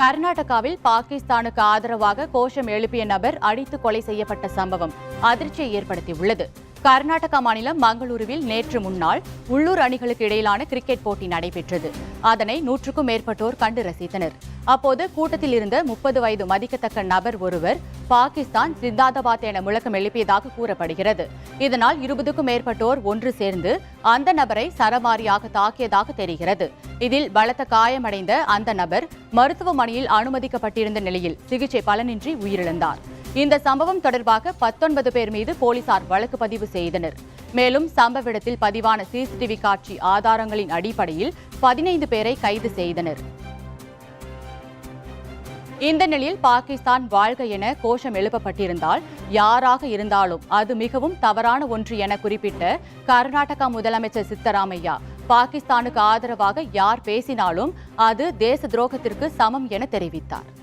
கர்நாடகாவில் பாகிஸ்தானுக்கு ஆதரவாக கோஷம் எழுப்பிய நபர் அடித்து கொலை செய்யப்பட்ட சம்பவம் அதிர்ச்சியை ஏற்படுத்தியுள்ளது. கர்நாடகா மாநிலம் மங்களூருவில் நேற்று முன்னாள் உள்ளூர் அணிகளுக்கு இடையிலான கிரிக்கெட் போட்டி நடைபெற்றது. அதனை நூற்றுக்கும் மேற்பட்டோர் கண்டு ரசித்தனர். அப்போது கூட்டத்தில் இருந்த முப்பது வயது மதிக்கத்தக்க நபர் ஒருவர் பாகிஸ்தான் சித்தாந்தபாத் என முழக்கம் எழுப்பியதாக கூறப்படுகிறது. இதனால் இருபதுக்கும் மேற்பட்டோர் ஒன்று சேர்ந்து அந்த நபரை சரமாரியாக தாக்கியதாக தெரிகிறது. இதில் பலத்த காயமடைந்த அந்த நபர் மருத்துவமனையில் அனுமதிக்கப்பட்டிருந்த நிலையில் சிகிச்சை பலனின்றி உயிரிழந்தார். இந்த சம்பவம் தொடர்பாக பத்தொன்பது பேர் மீது போலீசார் வழக்கு பதிவு செய்தனர். மேலும் சம்பவ இடத்தில் பதிவான சிசிடிவி காட்சி ஆதாரங்களின் அடிப்படையில் பதினைந்து பேரை கைது செய்தனர். இந்த நிலையில் பாகிஸ்தான் வாழ்க என கோஷம் எழுப்பப்பட்டிருந்தால் யாராக இருந்தாலும் அது மிகவும் தவறான ஒன்று என குறிப்பிட்ட கர்நாடகா முதலமைச்சர் சித்தராமையா பாகிஸ்தானுக்கு ஆதரவாக யார் பேசினாலும் அது தேச துரோகத்திற்கு சமம் என தெரிவித்தார்.